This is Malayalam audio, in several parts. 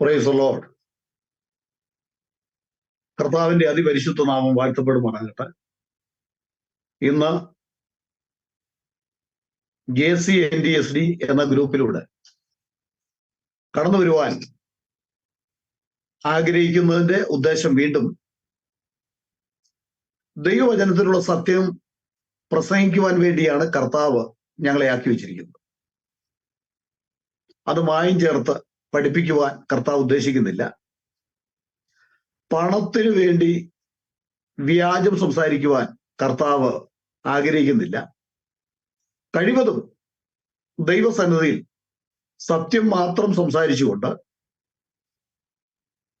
പ്രൈസ് ലോഡ് കർത്താവിന്റെ അതിപരിശുദ്ധ നാമം വാഴ്ത്തപ്പെടുമാറാകട്ടെ. ഇന്ന് J C N D S D എന്ന ഗ്രൂപ്പിലൂടെ കടന്നു വരുവാൻ ആഗ്രഹിക്കുന്നതിന്റെ ഉദ്ദേശം വീണ്ടും ദൈവവചനത്തിലുള്ള സത്യം പ്രസംഗിക്കുവാൻ വേണ്ടിയാണ് കർത്താവ് ഞങ്ങളെ ആക്കി വെച്ചിരിക്കുന്നത്. അത് മായം ചേർത്ത് പഠിപ്പിക്കുവാൻ കർത്താവ് ഉദ്ദേശിക്കുന്നില്ല. പണത്തിനു വേണ്ടി വ്യാജം സംസാരിക്കുവാൻ കർത്താവ് ആഗ്രഹിക്കുന്നില്ല. കഴിവതും ദൈവസന്നിധിയിൽ സത്യം മാത്രം സംസാരിച്ചുകൊണ്ട്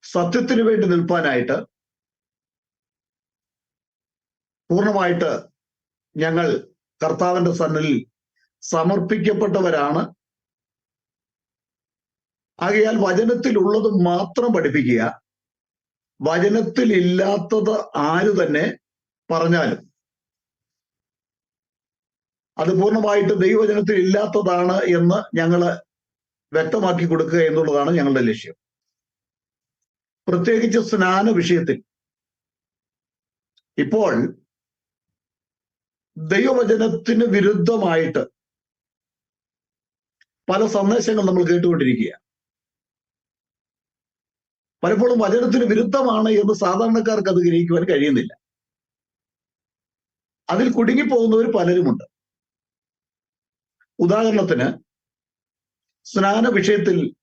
സത്യത്തിനു വേണ്ടി നിൽപ്പാനായിട്ട് പൂർണമായിട്ട് ഞങ്ങൾ കർത്താവിന്റെ സന്നിധിയിൽ സമർപ്പിക്കപ്പെട്ടവരാണ്. ആകയാൽ വചനത്തിലുള്ളത് മാത്രം പഠിപ്പിക്കുക. വചനത്തിൽ ഇല്ലാത്തത് ആര് തന്നെ പറഞ്ഞാലും. അത് പൂർണമായിട്ട് ദൈവവചനത്തിൽ ഇല്ലാത്തതാണ് എന്ന് ഞങ്ങൾ വ്യക്തമാക്കി കൊടുക്കുക എന്നുള്ളതാണ് ഞങ്ങളുടെ ലക്ഷ്യം. പ്രത്യേകിച്ച് സ്നാന വിഷയത്തിൽ. ഇപ്പോൾ ദൈവവചനത്തിന് വിരുദ്ധമായിട്ട് പല സന്ദേശങ്ങൾ നമ്മൾ കേട്ടുകൊണ്ടിരിക്കുക പലപ്പോഴും വചനത്തിന് വിരുദ്ധമാണ് എന്ന് സാധാരണക്കാർക്ക് അത് ഗ്രഹിക്കുവാൻ കഴിയുന്നില്ല. അതിൽ കുടുങ്ങിപ്പോകുന്നവർ പലരുമുണ്ട്. ഉദാഹരണത്തിന് സ്നാന വിഷയത്തിൽ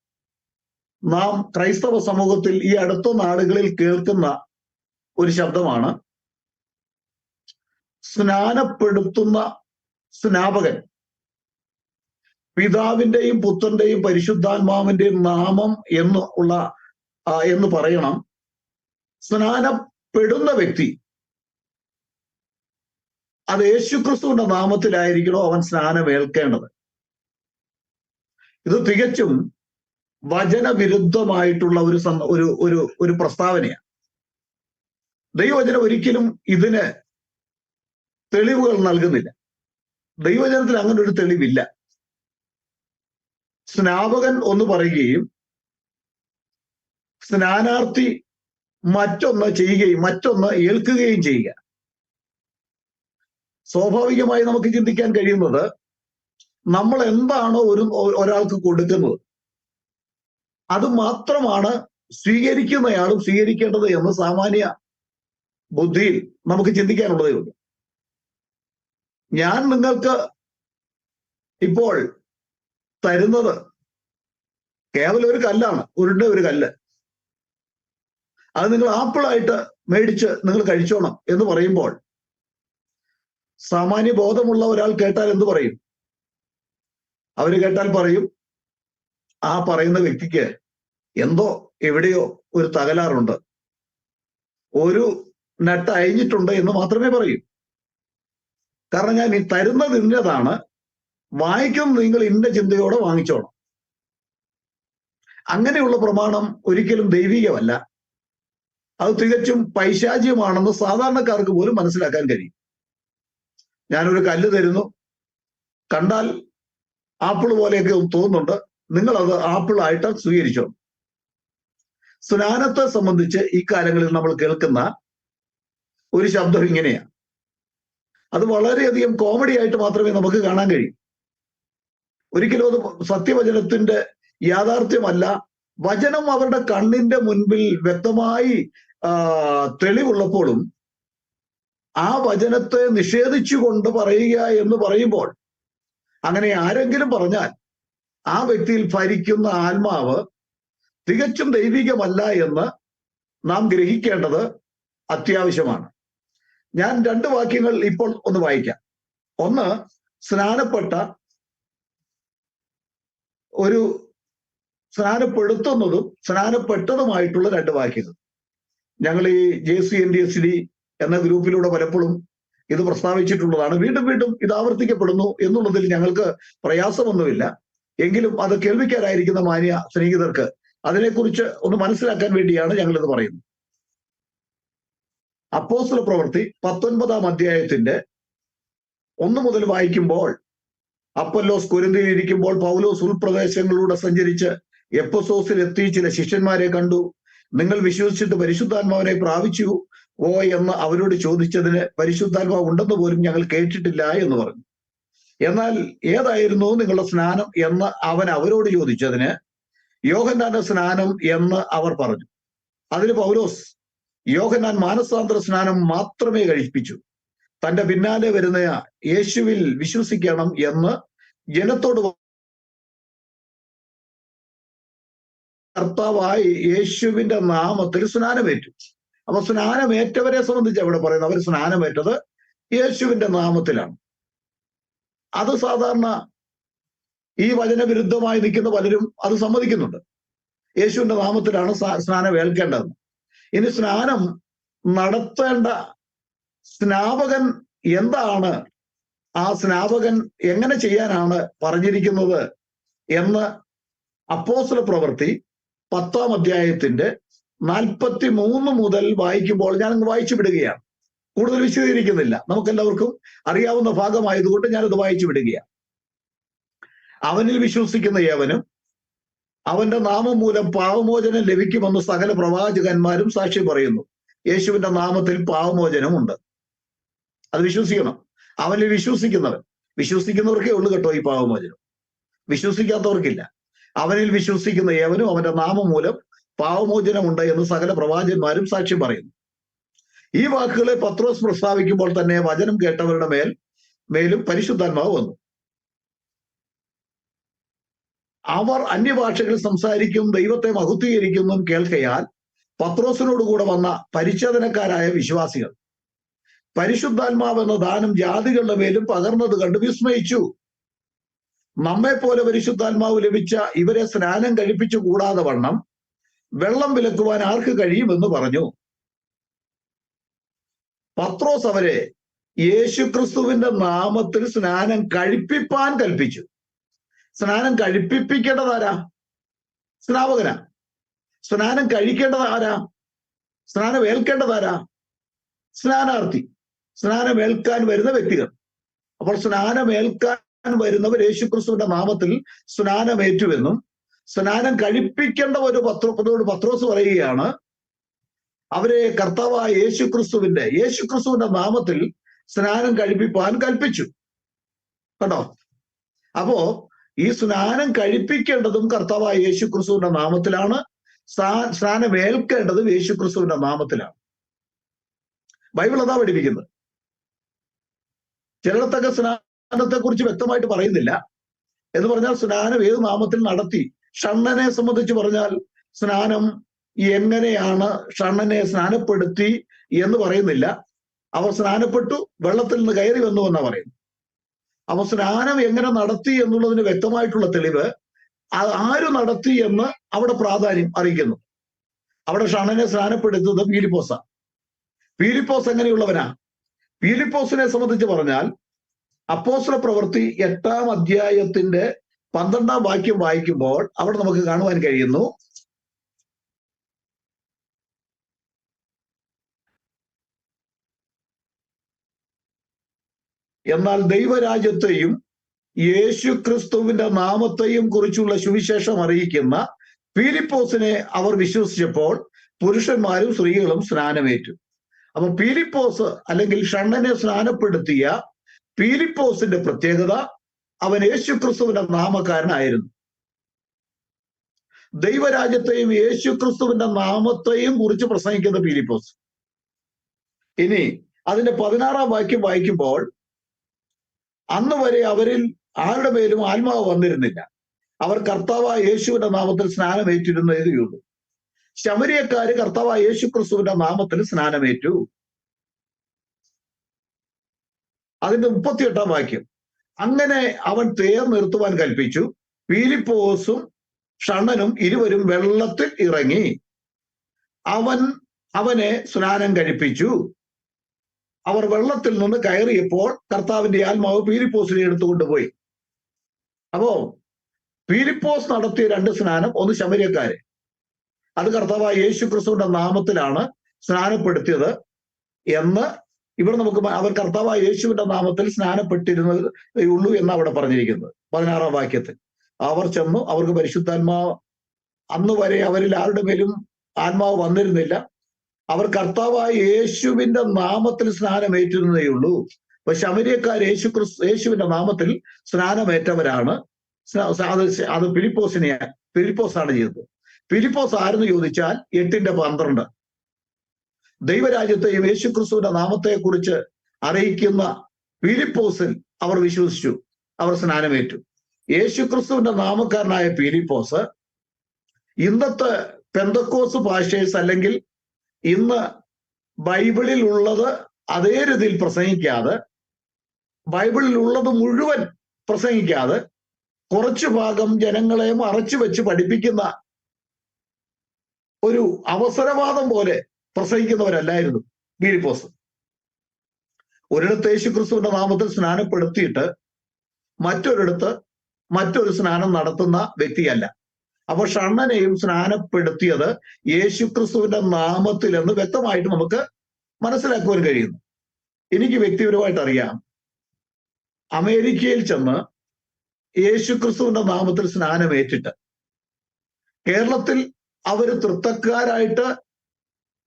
നാം ക്രൈസ്തവ സമൂഹത്തിൽ ഈ അടുത്ത നാടുകളിൽ കേൾക്കുന്ന ഒരു ശബ്ദമാണ് സ്നാനപ്പെടുത്തുന്ന സ്നാപകൻ. പിതാവിന്റെയും പുത്രന്റെയും പരിശുദ്ധാത്മാവിന്റെയും നാമം എന്നുള്ള എന്ന് പറയണം. സ്നാനപ്പെടുന്ന വ്യക്തി അത് യേശുക്രിസ്തുവിന്റെ നാമത്തിലായിരിക്കണോ അവൻ സ്നാനമേൽക്കേണ്ടത്? ഇത് തികച്ചും വചനവിരുദ്ധമായിട്ടുള്ള ഒരു ഒരു ഒരു ഒരു പ്രസ്താവനയാണ്. ദൈവവചനം ഒരിക്കലും ഇതിന് തെളിവുകൾ നൽകുന്നില്ല. ദൈവവചനത്തിൽ അങ്ങനെ ഒരു തെളിവില്ല. സ്നാപകൻ ഒന്ന് പറയുകയും സ്നാനാർത്ഥി മറ്റൊന്ന് ചെയ്യുകയും മറ്റൊന്ന് ഏൽക്കുകയും ചെയ്യുക. സ്വാഭാവികമായി നമുക്ക് ചിന്തിക്കാൻ കഴിയുന്നത് നമ്മൾ എന്താണ് ഒരു ഒരാൾക്ക് കൊടുക്കുന്നത്. അത് മാത്രമാണ് സ്വീകരിക്കുന്നയാളും സ്വീകരിക്കേണ്ടത് എന്ന് സാമാന്യ ബുദ്ധിയിൽ നമുക്ക് ചിന്തിക്കാനുള്ളതേ ഉള്ളൂ. ഞാൻ നിങ്ങൾക്ക് ഇപ്പോൾ തരുന്നത് കേവലം ഒരു കല്ലാണ് ഉരുണ്ട ഒരു കല്ല്. അത് നിങ്ങൾ ആപ്പിളായിട്ട് മേടിച്ച് നിങ്ങൾ കഴിച്ചോണം എന്ന് പറയുമ്പോൾ സാമാന്യ ബോധമുള്ള ഒരാൾ കേട്ടാൽ എന്ത് പറയും? അവർ കേട്ടാൽ പറയും ആ പറയുന്ന വ്യക്തിക്ക് എന്തോ എവിടെയോ ഒരു തകരാറുണ്ട്. ഒരു നട്ട് അയഞ്ഞിട്ടുണ്ട് എന്ന് മാത്രമേ പറയൂ. കാരണം ഞാൻ ഈ തരുന്നത് ഇന്നതാണ് വായിക്കുന്നത് നിങ്ങൾ ഇന്ന ചിന്തയോടെ വാങ്ങിച്ചോണം. അങ്ങനെയുള്ള പ്രമാണം ഒരിക്കലും ദൈവികമല്ല. അത് തികച്ചും പൈശാചികമാണെന്ന് സാധാരണക്കാർക്ക് പോലും മനസ്സിലാക്കാൻ കഴിയും. ഞാനൊരു കല്ല് തരുന്നു. കണ്ടാൽ ആപ്പിൾ പോലെയൊക്കെ തോന്നുന്നുണ്ട്. നിങ്ങൾ അത് ആപ്പിൾ ആയിട്ട് സ്വീകരിച്ചോ? സ്നാനത്തെ സംബന്ധിച്ച് ഈ കാലങ്ങളിൽ നമ്മൾ കേൾക്കുന്ന ഒരു ശബ്ദം ഇങ്ങനെയാണ് അത് വളരെയധികം കോമഡി ആയിട്ട് മാത്രമേ നമുക്ക് കാണാൻ കഴിയൂ. ഒരിക്കലും അത് സത്യവചനത്തിന്റെ യാഥാർത്ഥ്യമല്ല. വചനം അവരുടെ കണ്ണിന്റെ മുൻപിൽ വ്യക്തമായി തെളിവുള്ളപ്പോഴും ആ വചനത്തെ നിഷേധിച്ചുകൊണ്ട് പറയുക എന്ന് പറയുമ്പോൾ അങ്ങനെ ആരെങ്കിലും പറഞ്ഞാൽ ആ വ്യക്തിയിൽ ഭരിക്കുന്ന ആത്മാവ് തികച്ചും ദൈവികമല്ല എന്ന് നാം ഗ്രഹിക്കേണ്ടത് അത്യാവശ്യമാണ്. ഞാൻ രണ്ട് വാക്യങ്ങൾ ഇപ്പോൾ ഒന്ന് വായിക്കാം. ഒന്ന് സ്നാനപ്പെട്ട ഒരു സ്നാനപ്പെടുത്തുന്നതും സ്നാനപ്പെട്ടതുമായിട്ടുള്ള രണ്ട് വാക്യങ്ങൾ. ഞങ്ങൾ ഈ J C N D S D എന്ന ഗ്രൂപ്പിലൂടെ പലപ്പോഴും ഇത് പ്രസ്താവിച്ചിട്ടുള്ളതാണ്. വീണ്ടും വീണ്ടും ഇത് ആവർത്തിക്കപ്പെടുന്നു എന്നുള്ളതിൽ ഞങ്ങൾക്ക് പ്രയാസമൊന്നുമില്ല. എങ്കിലും അത് കേൾവിക്കാരായിരിക്കുന്ന മാന്യ സ്നേഹിതർക്ക് അതിനെക്കുറിച്ച് ഒന്ന് മനസ്സിലാക്കാൻ വേണ്ടിയാണ് ഞങ്ങൾ ഇത് പറയുന്നത്. അപ്പോസ്തല പ്രവൃത്തി പത്തൊൻപതാം അധ്യായത്തിന്റെ ഒന്ന് മുതൽ വായിക്കുമ്പോൾ അപ്പല്ലോസ് കുരുന്തിയിൽ ഇരിക്കുമ്പോൾ പൗലോസ് ഉൾപ്രദേശങ്ങളിലൂടെ സഞ്ചരിച്ച് എപ്പസോസിൽ എത്തി ചില ശിഷ്യന്മാരെ കണ്ടു. നിങ്ങൾ വിശ്വസിച്ചിട്ട് പരിശുദ്ധാത്മാവിനെ പ്രാപിച്ചു ഓ എന്ന് അവരോട് ചോദിച്ചതിന് പരിശുദ്ധാത്മാവ് ഉണ്ടെന്ന് പോലും ഞങ്ങൾ കേട്ടിട്ടില്ല എന്ന് പറഞ്ഞു. എന്നാൽ ഏതായിരുന്നു നിങ്ങളുടെ സ്നാനം എന്ന് അവൻ അവരോട് ചോദിച്ചതിന് യോഹന്നാന്റെ സ്നാനം എന്ന് അവർ പറഞ്ഞു. അതിന് പൗലോസ് യോഹന്നാൻ മാനസാന്തര സ്നാനം മാത്രമേ കഴിപ്പിച്ചു. തന്റെ പിന്നാലെ വരുന്ന യേശുവിൽ വിശ്വസിക്കണം എന്ന് ജനത്തോട് കർത്താവായി യേശുവിന്റെ നാമത്തിൽ സ്നാനമേറ്റു. അപ്പൊ സ്നാനമേറ്റവരെ സംബന്ധിച്ച് അവിടെ പറയുന്നത് അവർ സ്നാനമേറ്റത് യേശുവിന്റെ നാമത്തിലാണ്. അത് സാധാരണ ഈ വചനവിരുദ്ധമായി നിൽക്കുന്ന പലരും അത് സമ്മതിക്കുന്നുണ്ട്. യേശുവിന്റെ നാമത്തിലാണ് സ്നാനം ഏൽക്കേണ്ടത് ഇനി സ്നാനം നടത്തേണ്ട സ്നാപകൻ എന്താണ്? ആ സ്നാപകൻ എങ്ങനെ ചെയ്യാനാണ് പറഞ്ഞിരിക്കുന്നത് എന്ന് അപ്പോസ്ല പ്രവൃത്തി പത്താം അധ്യായത്തിന്റെ നാൽപ്പത്തി മൂന്ന് മുതൽ വായിക്കുമ്പോൾ ഞാൻ അങ്ങ് വായിച്ചു വിടുകയാണ്. കൂടുതൽ വിശദീകരിക്കുന്നില്ല. നമുക്കെല്ലാവർക്കും അറിയാവുന്ന ഭാഗമായതുകൊണ്ട് ഞാനത് വായിച്ചു വിടുകയാണ്. അവനിൽ വിശ്വസിക്കുന്ന ഏവനും അവന്റെ നാമം മൂലം പാവമോചനം ലഭിക്കുമെന്ന് സകല പ്രവാചകന്മാരും സാക്ഷി പറയുന്നു. യേശുവിന്റെ നാമത്തിൽ പാവമോചനമുണ്ട്. അത് വിശ്വസിക്കണം. അവനിൽ വിശ്വസിക്കുന്നവൻ. വിശ്വസിക്കുന്നവർക്കേ ഉള്ളു കേട്ടോ ഈ പാവമോചനം. വിശ്വസിക്കാത്തവർക്കില്ല. അവനിൽ വിശ്വസിക്കുന്ന ഏവനും അവന്റെ നാമം മൂലം പാവമോചനമുണ്ട് എന്ന് സകല പ്രവാചന്മാരും സാക്ഷ്യം പറയുന്നു. ഈ വാക്കുകളെ പത്രോസ് പ്രസ്താവിക്കുമ്പോൾ തന്നെ വചനം കേട്ടവരുടെ മേൽ മേലും പരിശുദ്ധാത്മാവ് വന്നു. അവർ അന്യഭാഷകൾ സംസാരിക്കും ദൈവത്തെ മഹത്വീകരിക്കുന്നതും കേൾക്കയാൽ പത്രോസിനോട് കൂടെ വന്ന പരിച്ഛേദനക്കാരായ വിശ്വാസികൾ. പരിശുദ്ധാത്മാവ് എന്ന ദാനം ജാതികളുടെ മേലും പകർന്നത് കണ്ട് വിസ്മയിച്ചു. നമ്മെ പോലെ പരിശുദ്ധാത്മാവ് ലഭിച്ച ഇവരെ സ്നാനം കഴിപ്പിച്ചു കൂടാതെ വണ്ണം വെള്ളം വിലക്കുവാൻ ആർക്ക് കഴിയുമെന്ന് പറഞ്ഞു. പത്രോസ് അവരെ യേശുക്രിസ്തുവിന്റെ നാമത്തിൽ സ്നാനം കഴിപ്പിപ്പാൻ കൽപ്പിച്ചു. സ്നാനം കഴിപ്പിപ്പിക്കേണ്ടത് ആരാ? സ്നാപകനാ. സ്നാനം കഴിക്കേണ്ടത് ആരാ? സ്നാനം ഏൽക്കേണ്ടത് ആരാ? സ്നാനാർത്ഥി. സ്നാനം ഏൽക്കാൻ വരുന്ന വ്യക്തികൾ. അപ്പോൾ സ്നാനം ഏൽക്കാൻ വരുന്നവർ യേശുക്രിസ്തുവിന്റെ നാമത്തിൽ സ്നാനമേറ്റുവെന്നും സ്നാനം കഴിപ്പിക്കേണ്ട ഒരു പത്രോസ് പറയുകയാണ്. അവരെ കർത്താവായ യേശുക്രിസ്തുവിന്റെ യേശുക്രിസ്തുവിന്റെ നാമത്തിൽ സ്നാനം കഴിപ്പിപ്പാൻ കൽപ്പിച്ചു. കേട്ടോ അപ്പോ ഈ സ്നാനം കഴിപ്പിക്കേണ്ടതും കർത്താവായ യേശുക്രിസ്തുവിന്റെ നാമത്തിലാണ്. സ്നാനം ഏൽക്കേണ്ടതും യേശുക്രിസ്തുവിന്റെ നാമത്തിലാണ്. ബൈബിൾ അതാ പഠിപ്പിക്കുന്നത്. ചിലടത്തൊക്കെ സ്നാനത്തെ കുറിച്ച് വ്യക്തമായിട്ട് പറയുന്നില്ല. എന്ന് പറഞ്ഞാൽ സ്നാനം ഏത് നാമത്തിൽ നടത്തി? ഷണ്ണനെ സംബന്ധിച്ച് പറഞ്ഞാൽ സ്നാനം എങ്ങനെയാണ് ഷണ്ണനെ സ്നാനപ്പെടുത്തി എന്ന് പറയുന്നില്ല. അവർ സ്നാനപ്പെട്ടു വെള്ളത്തിൽ നിന്ന് കയറി വന്നു എന്നാ പറയുന്നു അപ്പൊ സ്നാനം എങ്ങനെ നടത്തി എന്നുള്ളതിന് വ്യക്തമായിട്ടുള്ള തെളിവ് ആര് നടത്തി എന്ന് അവിടെ പ്രാധാന്യം അറിയിക്കുന്നു. അവിടെ ഷണ്ണനെ സ്നാനപ്പെടുത്തുന്നത് പീലിപ്പോസ. പീലിപ്പോസ് എങ്ങനെയുള്ളവനാ? പീലിപ്പോസിനെ സംബന്ധിച്ച് പറഞ്ഞാൽ അപ്പോസ്ല പ്രവൃത്തി എട്ടാം അധ്യായത്തിന്റെ പന്ത്രണ്ടാം വാക്യം വായിക്കുമ്പോൾ അവിടെ നമുക്ക് കാണുവാൻ കഴിയുന്നു. എന്നാൽ ദൈവരാജ്യത്തെയും യേശു ക്രിസ്തുവിന്റെ നാമത്തെയും കുറിച്ചുള്ള സുവിശേഷം അറിയിക്കുന്ന പീലിപ്പോസിനെ അവർ വിശ്വസിച്ചപ്പോൾ പുരുഷന്മാരും സ്ത്രീകളും സ്നാനമേറ്റു. അപ്പൊ പീലിപ്പോസ് അല്ലെങ്കിൽ ഷണ്ണനെ സ്നാനപ്പെടുത്തിയ പീലിപ്പോസിന്റെ പ്രത്യേകത അവൻ യേശു ക്രിസ്തുവിന്റെ നാമക്കാരനായിരുന്നു. ദൈവരാജ്യത്തെയും യേശു ക്രിസ്തുവിന്റെ നാമത്തെയും കുറിച്ച് പ്രസംഗിക്കുന്ന പീലിപ്പോസ്. ഇനി അതിന്റെ പതിനാറാം വാക്യം വായിക്കുമ്പോൾ അന്ന് വരെ അവരിൽ ആരുടെ മേലും ആത്മാവ് വന്നിരുന്നില്ല. അവർ കർത്താവായ യേശുവിന്റെ നാമത്തിൽ സ്നാനമേറ്റിരുന്നതേ ഉള്ളൂ. ശമരിയക്കാര് കർത്താവായ യേശു ക്രിസ്തുവിന്റെ നാമത്തിൽ സ്നാനമേറ്റു. അതിന്റെ മുപ്പത്തിയെട്ടാം വാക്യം. അങ്ങനെ അവൻ തേർ നിർത്തുവാൻ കൽപ്പിച്ചു. പീലിപ്പോസും ഷണ്ണനും ഇരുവരും വെള്ളത്തിൽ ഇറങ്ങി. അവൻ അവനെ സ്നാനം കഴിപ്പിച്ചു. അവർ വെള്ളത്തിൽ നിന്ന് കയറിയപ്പോൾ കർത്താവിന്റെ ആത്മാവ് പീലിപ്പോസിനെ എടുത്തുകൊണ്ടുപോയി അപ്പോ പീലിപ്പോസ് നടത്തിയ രണ്ട് സ്നാനം ഒന്ന് ശമര്യക്കാര്. അത് കർത്താവായ യേശു ക്രിസ്തുവിന്റെ നാമത്തിലാണ് സ്നാനപ്പെടുത്തിയത് എന്ന് ഇവിടെ നമുക്ക് അവർ കർത്താവായ യേശുവിന്റെ നാമത്തിൽ സ്നാനപ്പെട്ടിരുന്നത് ഉള്ളൂ എന്ന് അവിടെ പറഞ്ഞിരിക്കുന്നത്. പതിനാറാം വാക്യത്തിൽ. അവർ ചെന്നു അവർക്ക് പരിശുദ്ധാത്മാ അന്ന് വരെ അവരിൽ ആരുടെ മേലും ആത്മാവ് വന്നിരുന്നില്ല. അവർ കർത്താവായ യേശുവിന്റെ നാമത്തിൽ സ്നാനമേറ്റിരുന്നതേ ഉള്ളൂ. അപ്പൊ ശമരിയക്കാർ യേശു ക്രിസ്തു യേശുവിന്റെ നാമത്തിൽ സ്നാനമേറ്റവരാണ്. സ്ന- അത് അത് ഫിലിപ്പോസിനെ ഫിലിപ്പോസ് ആണ് ചെയ്തത്. ഫിലിപ്പോസ് ആരെന്ന് ചോദിച്ചാൽ എട്ടിന്റെ പന്ത്രണ്ട്. ദൈവരാജ്യത്തെയും യേശുക്രിസ്തുവിന്റെ നാമത്തെ കുറിച്ച് അറിയിക്കുന്ന പീലിപ്പോസിൽ അവർ വിശ്വസിച്ചു. അവർ സ്നാനമേറ്റു. യേശു ക്രിസ്തുവിന്റെ നാമക്കാരനായ പീലിപ്പോസ് ഇന്നത്തെ പെന്തക്കോസ് ഭാഷേഴ്സ് അല്ലെങ്കിൽ ഇന്ന് ബൈബിളിൽ ഉള്ളത് അതേ രീതിയിൽ പ്രസംഗിക്കാതെ ബൈബിളിൽ ഉള്ളത് മുഴുവൻ പ്രസംഗിക്കാതെ കുറച്ചു ഭാഗം ജനങ്ങളെ മറച്ചു വെച്ച് പഠിപ്പിക്കുന്ന ഒരു അവസരവാദം പോലെ പ്രസംഗിക്കുന്നവരല്ലായിരുന്നു. ഫിലിപ്പോസ് ഒരിടത്ത് യേശു ക്രിസ്തുവിന്റെ നാമത്തിൽ സ്നാനപ്പെടുത്തിയിട്ട് മറ്റൊരിടത്ത് മറ്റൊരു സ്നാനം നടത്തുന്ന വ്യക്തിയല്ല. അപ്പൊ ഷണ്ണനെയും സ്നാനപ്പെടുത്തിയത് യേശു ക്രിസ്തുവിന്റെ നാമത്തിൽ എന്ന് വ്യക്തമായിട്ട് നമുക്ക് മനസ്സിലാക്കുവാൻ കഴിയുന്നു. എനിക്ക് വ്യക്തിപരമായിട്ട് അറിയാം. അമേരിക്കയിൽ ചെന്ന് യേശു ക്രിസ്തുവിന്റെ നാമത്തിൽ സ്നാനമേറ്റിട്ട് കേരളത്തിൽ അവർ തൃത്തക്കാരായിട്ട്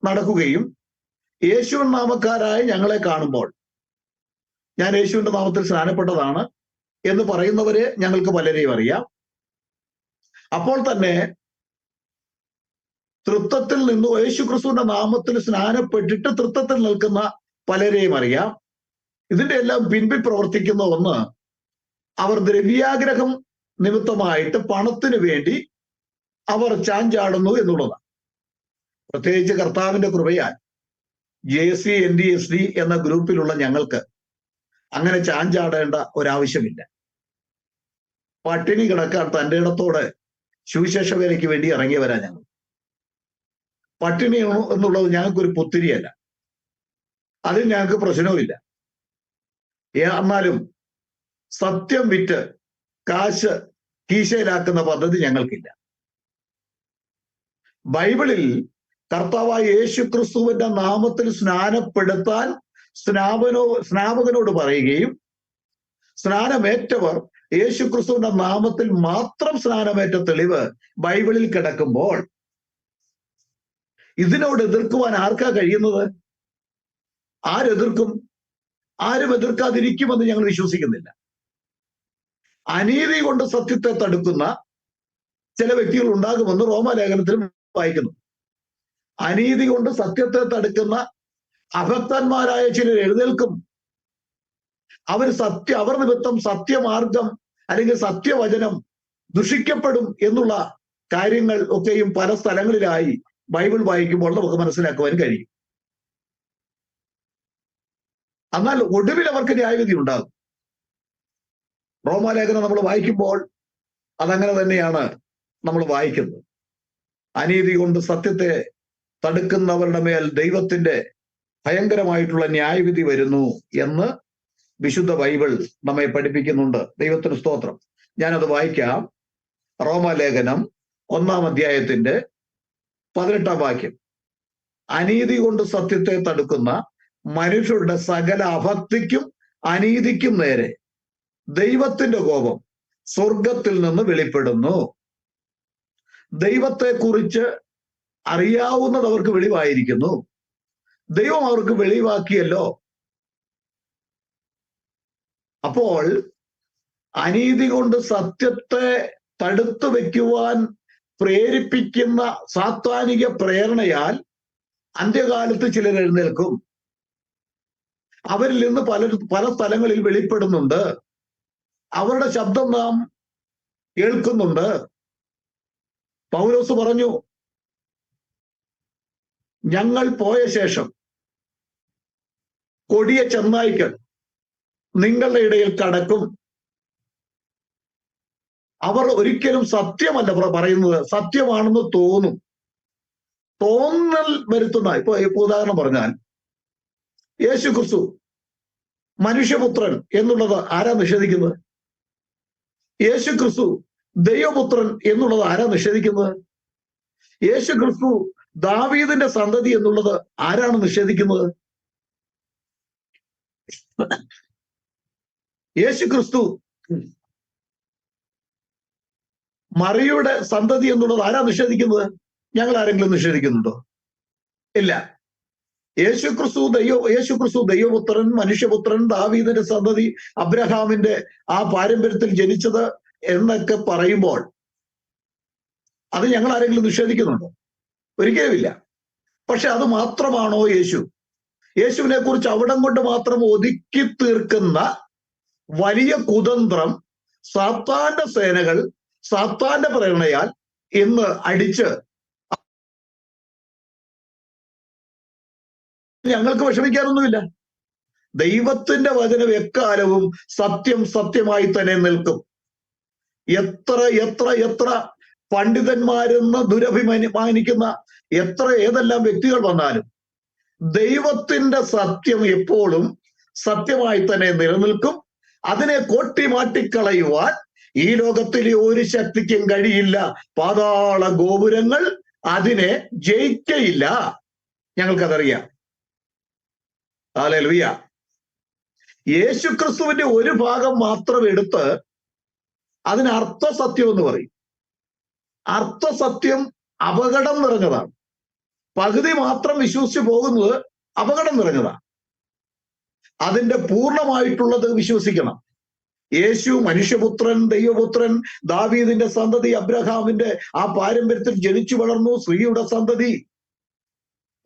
നടക്കുകയും യേശുവൻ നാമക്കാരായ ഞങ്ങളെ കാണുമ്പോൾ ഞാൻ യേശുവിന്റെ നാമത്തിൽ സ്നാനപ്പെട്ടതാണ് എന്ന് പറയുന്നവരെ ഞങ്ങൾക്ക് പലരെയും അറിയാം. അപ്പോൾ തന്നെ തൃത്വത്തിൽ നിന്ന് യേശു ക്രിസ്തുവിന്റെ നാമത്തിൽ സ്നാനപ്പെട്ടിട്ട് തൃത്വത്തിൽ നിൽക്കുന്ന പലരെയും അറിയാം. ഇതിന്റെ എല്ലാം പിൻപിൽ പ്രവർത്തിക്കുന്ന ഒന്ന് അവർ ദ്രവ്യാഗ്രഹം നിമിത്തമായിട്ട് പണത്തിന് വേണ്ടി അവർ ചാഞ്ചാടുന്നു എന്നുള്ളതാണ്. പ്രത്യേകിച്ച് കർത്താവിന്റെ കൃപയാൽ J C N D S D എന്ന ഗ്രൂപ്പിലുള്ള ഞങ്ങൾക്ക് അങ്ങനെ ചാഞ്ചാടേണ്ട ഒരാവശ്യമില്ല. പട്ടിണി കിടക്കാൻ തന്റെ ഇടത്തോടെ സുവിശേഷ വേലയ്ക്ക് വേണ്ടി ഇറങ്ങിയവരാ ഞങ്ങൾ. പട്ടിണി എന്നുള്ളത് ഞങ്ങൾക്കൊരു പുത്തിരിയല്ല. അതിൽ ഞങ്ങൾക്ക് പ്രശ്നവുമില്ല. എന്നാലും സത്യം വിറ്റ് കാശ് കീശയിലാക്കുന്ന പദ്ധതി ഞങ്ങൾക്കില്ല. ബൈബിളിൽ കർത്താവായ യേശു ക്രിസ്തുവിന്റെ നാമത്തിൽ സ്നാനപ്പെടുത്താൻ സ്നാപനോ സ്നാപകനോട് പറയുകയും സ്നാനമേറ്റവർ യേശു ക്രിസ്തുവിന്റെ നാമത്തിൽ മാത്രം സ്നാനമേറ്റ തെളിവ് ബൈബിളിൽ കിടക്കുമ്പോൾ ഇതിനോട് എതിർക്കുവാൻ ആർക്കാ കഴിയുന്നത്? ആരെതിർക്കും? ആരും എതിർക്കാതിരിക്കുമെന്ന് ഞങ്ങൾ വിശ്വസിക്കുന്നില്ല. അനീതി കൊണ്ട് സത്യത്തെ തടുക്കുന്ന ചില വ്യക്തികൾ ഉണ്ടാകുമെന്ന് റോമാലേഖനത്തിൽ വായിക്കുന്നു. അനീതി കൊണ്ട് സത്യത്തെ തടുക്കുന്ന അഭക്തന്മാരായ ചിലർ എഴുന്നേൽക്കും. അവർ സത്യ അവർ നിമിത്തം സത്യമാർഗം അല്ലെങ്കിൽ സത്യവചനം ദുഷിക്കപ്പെടും എന്നുള്ള കാര്യങ്ങൾ ഒക്കെയും പല സ്ഥലങ്ങളിലായി ബൈബിൾ വായിക്കുമ്പോൾ നമുക്ക് മനസ്സിലാക്കുവാൻ കഴിയും. എന്നാൽ ഒടുവിൽ അവർക്ക് ന്യായവിധി ഉണ്ടാകും. റോമാലേഖനം നമ്മൾ വായിക്കുമ്പോൾ അതങ്ങനെ തന്നെയാണ് നമ്മൾ വായിക്കുന്നത്. അനീതി കൊണ്ട് സത്യത്തെ തടുക്കുന്നവരുടെ മേൽ ദൈവത്തിന്റെ ഭയങ്കരമായിട്ടുള്ള ന്യായവിധി വരുന്നു എന്ന് വിശുദ്ധ ബൈബിൾ നമ്മെ പഠിപ്പിക്കുന്നുണ്ട്. ദൈവത്തിന് സ്തോത്രം. ഞാനത് വായിക്കാം. റോമലേഖനം ഒന്നാം അധ്യായത്തിന്റെ പതിനെട്ടാം വാക്യം. അനീതി കൊണ്ട് സത്യത്തെ തടുക്കുന്ന മനുഷ്യരുടെ സകല അഭക്തിക്കും അനീതിക്കും നേരെ ദൈവത്തിന്റെ കോപം സ്വർഗത്തിൽ നിന്ന് വെളിപ്പെടുന്നു. ദൈവത്തെ കുറിച്ച് അറിയാവുന്നത് അവർക്ക് വെളിവായിരിക്കുന്നു. ദൈവം അവർക്ക് വെളിവാക്കിയല്ലോ. അപ്പോൾ അനീതി കൊണ്ട് സത്യത്തെ തടുത്തു വെക്കുവാൻ പ്രേരിപ്പിക്കുന്ന സാത്വാനിക പ്രേരണയാൽ അന്ത്യകാലത്ത് ചിലർ എഴുന്നേൽക്കും. അവരിൽ നിന്ന് പല പല സ്ഥലങ്ങളിൽ വെളിപ്പെടുന്നുണ്ട്. അവരുടെ ശബ്ദം നാം കേൾക്കുന്നുണ്ട്. പൗലോസ് പറഞ്ഞു ഞങ്ങൾ പോയ ശേഷം കൊടിയ ചെന്നായ്ക്കൾ നിങ്ങളുടെ ഇടയിൽ കടക്കും. അവർ ഒരിക്കലും സത്യമല്ല പറയുന്നത്. സത്യമാണെന്ന് തോന്നും. തോന്നൽ വരുത്തുന്ന ഇപ്പൊ ഇപ്പൊ ഉദാഹരണം പറഞ്ഞാൽ യേശു ക്രിസ്തു മനുഷ്യപുത്രൻ എന്നുള്ളത് ആരാ നിഷേധിക്കുന്നത്? യേശു ക്രിസ്തു ദൈവപുത്രൻ എന്നുള്ളത് ആരാ നിഷേധിക്കുന്നത്? യേശു ക്രിസ്തു ദാവീദിന്റെ സന്തതി എന്നുള്ളത് ആരാണ് നിഷേധിക്കുന്നത്? യേശു ക്രിസ്തു മറിയുടെ സന്തതി എന്നുള്ളത് ആരാ നിഷേധിക്കുന്നത്? ഞങ്ങൾ ആരെങ്കിലും നിഷേധിക്കുന്നുണ്ടോ? ഇല്ല. യേശു ക്രിസ്തു ദൈവ യേശു ക്രിസ്തു ദൈവപുത്രൻ മനുഷ്യപുത്രൻ ദാവീദിന്റെ സന്തതി അബ്രഹാമിന്റെ ആ പാരമ്പര്യത്തിൽ ജനിച്ചത് എന്നൊക്കെ പറയുമ്പോൾ അത് ഞങ്ങൾ ആരെങ്കിലും നിഷേധിക്കുന്നുണ്ടോ? ഒരിക്കലുമില്ല. പക്ഷെ അത് മാത്രമാണോ യേശു? യേശുവിനെ കുറിച്ച് അവിടം കൊണ്ട് മാത്രം ഒതുക്കി തീർക്കുന്ന വലിയ കുതന്ത്രം സാത്താന്റെ സേനകൾ സാത്താന്റെ പ്രേരണയാൽ ഇന്ന് അടിച്ച് ഞങ്ങൾക്ക് വിഷമിക്കാനൊന്നുമില്ല. ദൈവത്തിന്റെ വചനം എക്കാലവും സത്യം സത്യമായി തന്നെ നിൽക്കും. എത്ര എത്ര എത്ര പണ്ഡിതന്മാരെന്ന് ദുരഭിമാനിക്കുന്ന എത്ര ഏതെല്ലാം വ്യക്തികൾ വന്നാലും ദൈവത്തിന്റെ സത്യം എപ്പോഴും സത്യമായി തന്നെ നിലനിൽക്കും. അതിനെ കോട്ടി മാറ്റിക്കളയുവാൻ ഈ ലോകത്തിലെ ഒരു ശക്തിക്കും കഴിയില്ല. പാതാള ഗോപുരങ്ങൾ അതിനെ ജയിക്കയില്ല. ഞങ്ങൾക്കതറിയാം. ആലലുയ യേശുക്രിസ്തുവിന്റെ ഒരു ഭാഗം മാത്രം എടുത്ത് അതിന് അർത്ഥസത്യം എന്ന് പറയും. അർത്ഥസത്യം അപകടം നിറഞ്ഞതാണ്. പകുതി മാത്രം വിശ്വസിച്ച് പോകുന്നത് അപകടം നിറഞ്ഞതാണ്. അതിന്റെ പൂർണമായിട്ടുള്ളത് വിശ്വസിക്കണം. യേശു മനുഷ്യപുത്രൻ ദൈവപുത്രൻ ദാവീദിന്റെ സന്തതി അബ്രഹാമിന്റെ ആ പാരമ്പര്യത്തിൽ ജനിച്ചു വളർന്നു സ്ത്രീയുടെ സന്തതി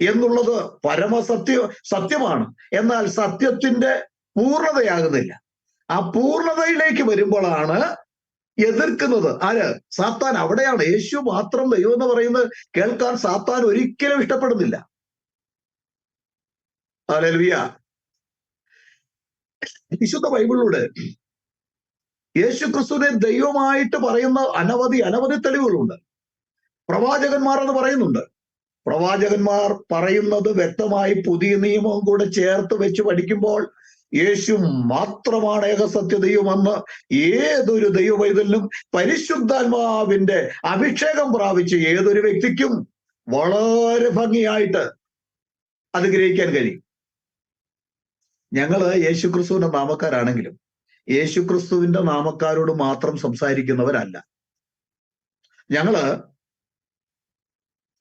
എന്നുള്ളത് പരമസത്യ സത്യമാണ്. എന്നാൽ സത്യത്തിന്റെ പൂർണതയാകുന്നില്ല. ആ പൂർണതയിലേക്ക് വരുമ്പോഴാണ് എതിർക്കുന്നത്. ആര്? സാത്താൻ. അവിടെയാണ് യേശു മാത്രം ദൈവം എന്ന് പറയുന്നത് കേൾക്കാൻ സാത്താൻ ഒരിക്കലും ഇഷ്ടപ്പെടുന്നില്ല. വിശുദ്ധ ബൈബിളിലൂടെ യേശു ക്രിസ്തുവിനെ ദൈവമായിട്ട് പറയുന്ന അനവധി അനവധി തെളിവുകളുണ്ട്. പ്രവാചകന്മാർ എന്ന് പറയുന്നുണ്ട്. പ്രവാചകന്മാർ പറയുന്നത് വ്യക്തമായി പുതിയ നിയമവും കൂടെ ചേർത്ത് വെച്ച് പഠിക്കുമ്പോൾ യേശു മാത്രമാണ് ഏകസത്യ ദൈവമെന്ന് ഏതൊരു ദൈവവൈതലിനും പരിശുദ്ധാത്മാവിന്റെ അഭിഷേകം പ്രാപിച്ച ഏതൊരു വ്യക്തിക്കും വളരെ ഭംഗിയായിട്ട് അത് ഗ്രഹിക്കാൻ കഴിയും. ഞങ്ങൾ യേശുക്രിസ്തുവിന്റെ നാമക്കാരാണെങ്കിലും യേശു ക്രിസ്തുവിന്റെ നാമക്കാരോട് മാത്രം സംസാരിക്കുന്നവരല്ല. ഞങ്ങൾ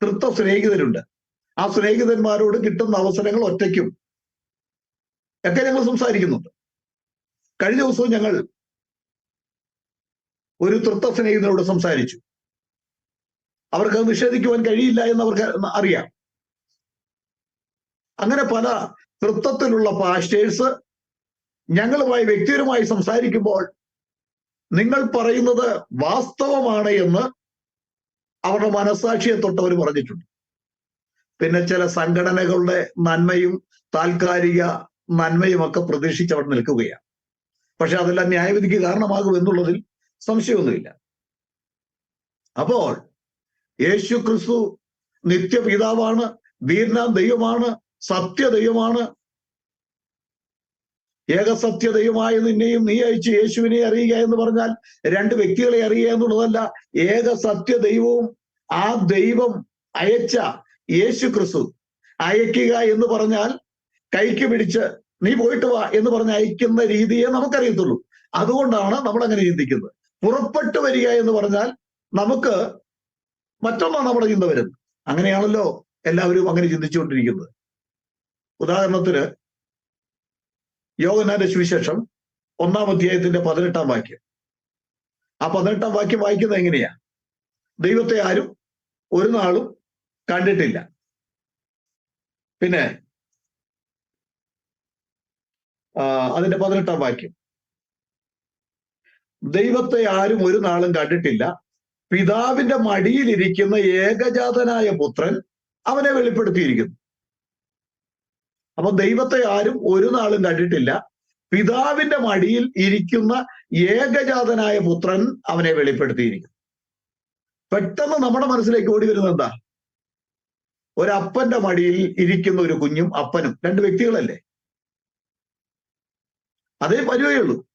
തൃത്വ സ്നേഹിതരുണ്ട് ആ സ്നേഹിതന്മാരോട് കിട്ടുന്ന അവസരങ്ങൾ ഒറ്റയ്ക്കും ഒക്കെ ഞങ്ങൾ സംസാരിക്കുന്നുണ്ട്? കഴിഞ്ഞ ദിവസവും ഞങ്ങൾ ഒരു തൃത്വ സ്നേഹിതനോട് സംസാരിച്ചു. അവർക്ക് നിഷേധിക്കുവാൻ കഴിയില്ല എന്ന് അവർക്ക് അറിയാം. അങ്ങനെ പല തൃത്വത്തിലുള്ള പാസ്റ്റേഴ്സ് ഞങ്ങളുമായി വ്യക്തിപരമായി സംസാരിക്കുമ്പോൾ നിങ്ങൾ പറയുന്നത് വാസ്തവമാണ് എന്ന് അവരുടെ മനസാക്ഷിയെ തൊട്ടവർ പറഞ്ഞിട്ടുണ്ട്. പിന്നെ ചില സംഘടനകളുടെ നന്മയും താൽക്കാലിക നന്മയും ഒക്കെ പ്രതീക്ഷിച്ച് അവിടെ നിൽക്കുകയാണ്. പക്ഷെ അതെല്ലാം ന്യായവിധിക്ക് കാരണമാകും എന്നുള്ളതിൽ സംശയമൊന്നുമില്ല. അപ്പോൾ യേശു ക്രിസ്തു നിത്യപിതാവാണ് വീരനാം ദൈവമാണ് സത്യദൈവമാണ്. ഏകസത്യ ദൈവമായ നിന്നെയും നീ അയച്ച് യേശുവിനെ അറിയുക എന്ന് പറഞ്ഞാൽ രണ്ട് വ്യക്തികളെ അറിയുക എന്നുള്ളതല്ല ഏക സത്യ ദൈവവും ആ ദൈവം അയച്ച യേശു ക്രിസ്തു അയക്കുക എന്ന് പറഞ്ഞാൽ കൈക്ക് പിടിച്ച് നീ പോയിട്ട് വാ എന്ന് പറഞ്ഞ് അയക്കുന്ന രീതിയെ നമുക്കറിയത്തുള്ളൂ. അതുകൊണ്ടാണ് നമ്മൾ അങ്ങനെ ചിന്തിക്കുന്നത്. പുറപ്പെട്ടു വരിക എന്ന് പറഞ്ഞാൽ നമുക്ക് മറ്റൊന്നാണ് നമ്മുടെ ചിന്ത വരുന്നത്. അങ്ങനെയാണല്ലോ എല്ലാവരും അങ്ങനെ ചിന്തിച്ചുകൊണ്ടിരിക്കുന്നത്. ഉദാഹരണത്തിന് യോഗനാന്റെ സുവിശേഷം ഒന്നാം അധ്യായത്തിന്റെ പതിനെട്ടാം വാക്യം. ആ പതിനെട്ടാം വാക്യം വായിക്കുന്നത് എങ്ങനെയാ? ദൈവത്തെ ആരും ഒരു നാളും കണ്ടിട്ടില്ല. പിന്നെ അതിന്റെ പതിനെട്ടാം വാക്യം. ദൈവത്തെ ആരും ഒരു നാളും കണ്ടിട്ടില്ല. പിതാവിന്റെ മടിയിലിരിക്കുന്ന ഏകജാതനായ പുത്രൻ അവനെ വെളിപ്പെടുത്തിയിരിക്കുന്നു. അപ്പൊ ദൈവത്തെ ആരും ഒരു നാളും കണ്ടിട്ടില്ല. പിതാവിന്റെ മടിയിൽ ഇരിക്കുന്ന ഏകജാതനായ പുത്രൻ അവനെ വെളിപ്പെടുത്തിയിരിക്കുന്നു. പെട്ടെന്ന് നമ്മുടെ മനസ്സിലേക്ക് ഓടി വരുന്നത് എന്താ? ഒരപ്പന്റെ മടിയിൽ ഇരിക്കുന്ന ഒരു കുഞ്ഞും അപ്പനും രണ്ട് വ്യക്തികളല്ലേ? അതേ പരിവേയുള്ളൂ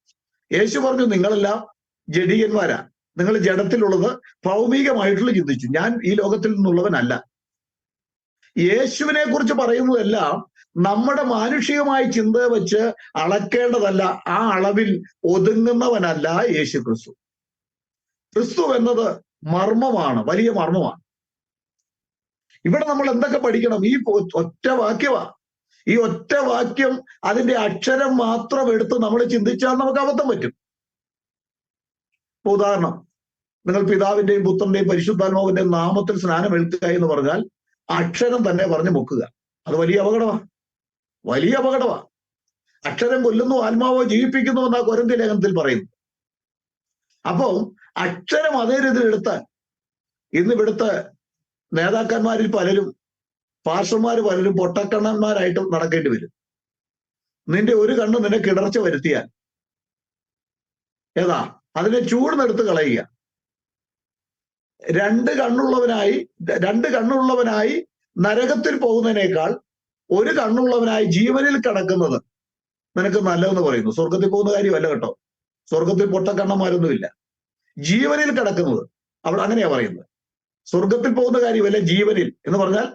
യേശു പറഞ്ഞു നിങ്ങളെല്ലാം ജഡീയന്മാരാ. നിങ്ങൾ ജഡത്തിലുള്ളത് ഭൗമികമായിട്ടുള്ള ചിന്തിച്ചു. ഞാൻ ഈ ലോകത്തിൽ നിന്നുള്ളവനല്ല. യേശുവിനെ കുറിച്ച് പറയുന്നതെല്ലാം നമ്മുടെ മാനുഷികമായ ചിന്ത വെച്ച് അളക്കേണ്ടതല്ല. ആ അളവിൽ ഒതുങ്ങുന്നവനല്ല യേശു ക്രിസ്തു ക്രിസ്തു എന്നത് മർമ്മമാണ് വലിയ മർമ്മമാണ്. ഇവിടെ നമ്മൾ എന്തൊക്കെ പഠിക്കണം? ഈ ഒറ്റ വാക്യമാ ഈ ഒറ്റ വാക്യം അതിന്റെ അക്ഷരം മാത്രം എടുത്ത് നമ്മൾ ചിന്തിച്ചാൽ നമുക്ക് അബദ്ധം പറ്റും. ഉദാഹരണം നിങ്ങൾ പിതാവിന്റെയും പുത്രന്റെയും പരിശുദ്ധാത്മാവിന്റെ നാമത്തിൽ സ്നാനം എടുക്കുക എന്ന് പറഞ്ഞാൽ അക്ഷരം തന്നെ പറഞ്ഞു മുക്കുക. അത് വലിയ അപകടമാണ് വലിയ അപകടമാണ് അക്ഷരം കൊല്ലുന്നു ആത്മാവോ ജീവിപ്പിക്കുന്നു എന്നാ കൊരന്തി ലേഖനത്തിൽ പറയുന്നു. അപ്പോ അക്ഷരം അതേ രീതിയിൽ എടുത്താൽ ഇന്ന് ഇവിടുത്തെ നേതാക്കന്മാരിൽ പലരും പാർഷന്മാര് പലരും പൊട്ടക്കണ്ണന്മാരായിട്ട് നടക്കേണ്ടി വരും. നിന്റെ ഒരു കണ്ണ് നിന്നെ കിടർച്ച വരുത്തിയാൽ. ഏതാ? അതിനെ ചൂടുന്നെടുത്ത് കളയുക. രണ്ട് കണ്ണുള്ളവനായി രണ്ട് കണ്ണുള്ളവനായി നരകത്തിൽ പോകുന്നതിനേക്കാൾ ഒരു കണ്ണുള്ളവനായി ജീവനിൽ കിടക്കുന്നത് നിനക്ക് നല്ലതെന്ന് പറയുന്നു. സ്വർഗത്തിൽ പോകുന്ന കാര്യമല്ല കേട്ടോ. സ്വർഗത്തിൽ പൊട്ടക്കണ്ണന്മാരൊന്നുമില്ല. ജീവനിൽ കിടക്കുന്നത്. അവിടെ അങ്ങനെയാ പറയുന്നത്. സ്വർഗത്തിൽ പോകുന്ന കാര്യമല്ല ജീവനിൽ എന്ന് പറഞ്ഞാൽ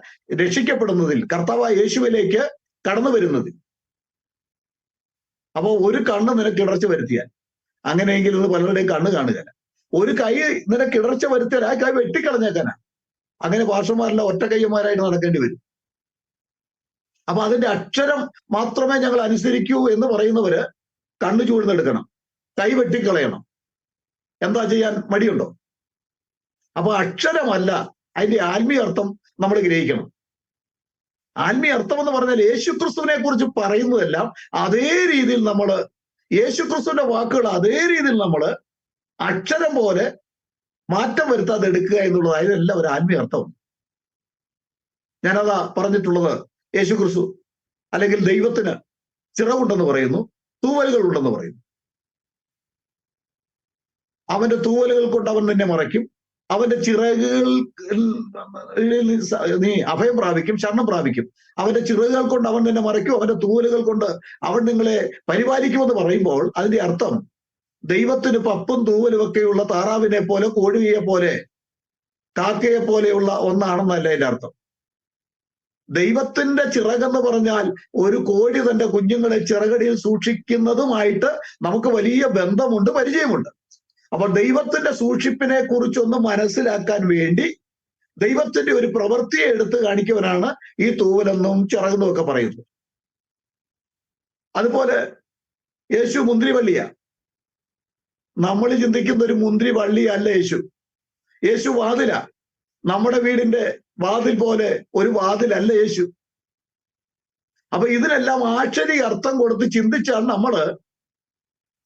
രക്ഷിക്കപ്പെടുന്നതിൽ കർത്താവ് യേശുവിലേക്ക് കടന്നു വരുന്നതിൽ. അപ്പോ ഒരു കണ്ണ് നിനക്ക് ഇടർച്ച വരുത്തിയാൽ അങ്ങനെയെങ്കിൽ ഒന്ന് പലരുടെയും കണ്ണ് കാണുക ഒരു കൈ നിനക്ക് ഇടർച്ച വരുത്തിയാൽ ആ കൈ വെട്ടിക്കളഞ്ഞേക്കാനാ. അങ്ങനെ ഭാഷമാരെല്ലാം ഒറ്റ കയ്യന്മാരായിട്ട് നടക്കേണ്ടി വരും. അപ്പൊ അതിന്റെ അക്ഷരം മാത്രമേ ഞങ്ങൾ അനുസരിക്കൂ എന്ന് പറയുന്നവര് കണ്ണു ചൂഴ്ന്നെടുക്കണം കൈ വെട്ടിക്കളയണം. എന്താ ചെയ്യാൻ മടിയുണ്ടോ? അപ്പൊ അക്ഷരമല്ല അതിന്റെ ആത്മീയ അർത്ഥം നമ്മൾ ഗ്രഹിക്കണം. ആത്മീയ അർത്ഥം എന്ന് പറഞ്ഞാൽ യേശു ക്രിസ്തുവിനെ കുറിച്ച് പറയുന്നതെല്ലാം അതേ രീതിയിൽ നമ്മൾ യേശു ക്രിസ്തുവിന്റെ വാക്കുകൾ അതേ രീതിയിൽ നമ്മൾ അക്ഷരം പോലെ മാറ്റം വരുത്താതെ എടുക്കുക എന്നുള്ളത് അതിനെല്ലാം ഒരു ആത്മീയ അർത്ഥമുണ്ട് ഞാനതാ പറഞ്ഞിട്ടുള്ളത് യേശു ക്രിസ്തു അല്ലെങ്കിൽ ദൈവത്തിന് ചിറവുണ്ടെന്ന് പറയുന്നു തൂവലുകൾ ഉണ്ടെന്ന് പറയുന്നു. അവന്റെ തൂവലുകൾ കൊണ്ട് അവൻ നിന്നെ മറയ്ക്കും. അവന്റെ ചിറകുകൾ നീ അഭയം പ്രാപിക്കും ശരണം പ്രാപിക്കും. അവന്റെ ചിറകുകൾ കൊണ്ട് അവൻ നിന്നെ മറയ്ക്കും അവന്റെ തൂവലുകൾ കൊണ്ട് അവൻ നിങ്ങളെ പരിപാലിക്കുമെന്ന് പറയുമ്പോൾ അതിന്റെ അർത്ഥം ദൈവത്തിന് പപ്പും തൂവലും ഒക്കെയുള്ള താറാവിനെ പോലെ കോഴിയെ പോലെ കാക്കയെ പോലെയുള്ള ഒന്നാണെന്നല്ല അതിന്റെ അർത്ഥം. ദൈവത്തിന്റെ ചിറകെന്ന് പറഞ്ഞാൽ ഒരു കോഴി തന്റെ കുഞ്ഞുങ്ങളെ ചിറകടിയിൽ സൂക്ഷിക്കുന്നതുമായിട്ട് നമുക്ക് വലിയ ബന്ധമുണ്ട് പരിചയമുണ്ട്. അപ്പൊ ദൈവത്തിന്റെ സൂക്ഷിപ്പിനെ കുറിച്ചൊന്ന് മനസ്സിലാക്കാൻ വേണ്ടി ദൈവത്തിന്റെ ഒരു പ്രവൃത്തിയെ എടുത്ത് കാണിക്കുവാനാണ് ഈ തൂവലെന്നും ചിറകുന്നും ഒക്കെ പറയുന്നത്. അതുപോലെ യേശു മുന്തിരിവള്ളിയ. നമ്മൾ ചിന്തിക്കുന്ന ഒരു മുന്തിരി വള്ളിയല്ല യേശു. യേശു വാതില. നമ്മുടെ വീടിന്റെ വാതിൽ പോലെ ഒരു വാതിലല്ല യേശു. അപ്പൊ ഇതിനെല്ലാം ആക്ഷരി അർത്ഥം കൊടുത്ത് ചിന്തിച്ചാണ് നമ്മൾ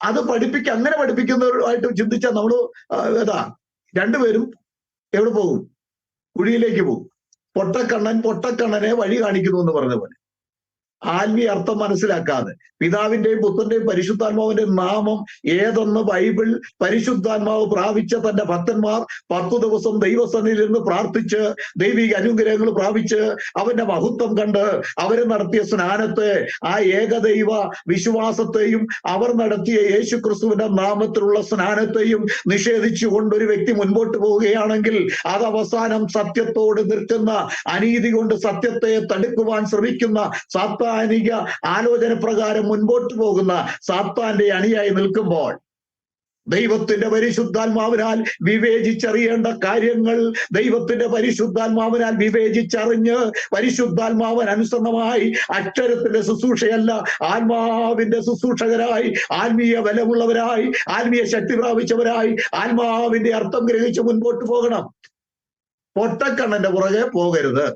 അത് പഠിപ്പിക്ക അങ്ങനെ പഠിപ്പിക്കുന്നവരുമായിട്ട് ചിന്തിച്ചാൽ നമ്മൾ ഏതാ രണ്ടുപേരും എവിടെ പോകും? കുഴിയിലേക്ക് പോകും. പൊട്ടക്കണ്ണൻ പൊട്ടക്കണ്ണനെ വഴി കാണിക്കുന്നു എന്ന് പറഞ്ഞ പോലെ. ആത്മീയ അർത്ഥം മനസ്സിലാക്കാതെ പിതാവിന്റെയും പുത്രന്റെയും പരിശുദ്ധാത്മാവിന്റെ നാമം ഏതെന്ന് ബൈബിൾ പരിശുദ്ധാത്മാവ് പ്രാപിച്ച തന്റെ ഭക്തന്മാർ പത്തു ദിവസം ദൈവസന്നിധിയിൽ നിന്ന് പ്രാർത്ഥിച്ച് ദൈവിക അനുഗ്രഹങ്ങൾ പ്രാപിച്ച് അവന്റെ മഹത്വം കണ്ട് അവർ നടത്തിയ സ്നാനത്തെ ആ ഏകദൈവ വിശ്വാസത്തെയും അവർ നടത്തിയ യേശു ക്രിസ്തുവിന്റെ നാമത്തിലുള്ള സ്നാനത്തെയും നിഷേധിച്ചുകൊണ്ട് ഒരു വ്യക്തി മുൻപോട്ട് പോവുകയാണെങ്കിൽ അത് അവസാനം സത്യത്തോട് നിൽക്കുന്ന അനീതി കൊണ്ട് സത്യത്തെ തടുക്കുവാൻ ശ്രമിക്കുന്ന സാത്താനിക ആലോചന പ്രകാരം മുൻപോട്ട് പോകുന്ന സാത്താന്റെ അണിയായി നിൽക്കുമ്പോൾ ദൈവത്തിന്റെ പരിശുദ്ധാത്മാവിനാൽ വിവേചിച്ചറിയേണ്ട കാര്യങ്ങൾ ദൈവത്തിന്റെ പരിശുദ്ധാത്മാവിനാൽ വിവേചിച്ചറിഞ്ഞ് പരിശുദ്ധാത്മാവൻ അനുസരണമായി അക്ഷരത്തിന്റെ ശുശ്രൂഷയല്ല ആത്മാവിന്റെ ശുശ്രൂഷകരായി ആത്മീയ ബലമുള്ളവരായി ആത്മീയ ശക്തി പ്രാപിച്ചവരായി ആത്മാവിന്റെ അർത്ഥം ഗ്രഹിച്ച് മുൻപോട്ട് പോകണം. പൊട്ടക്കണ്ണന്റെ പുറകെ പോകരുത്.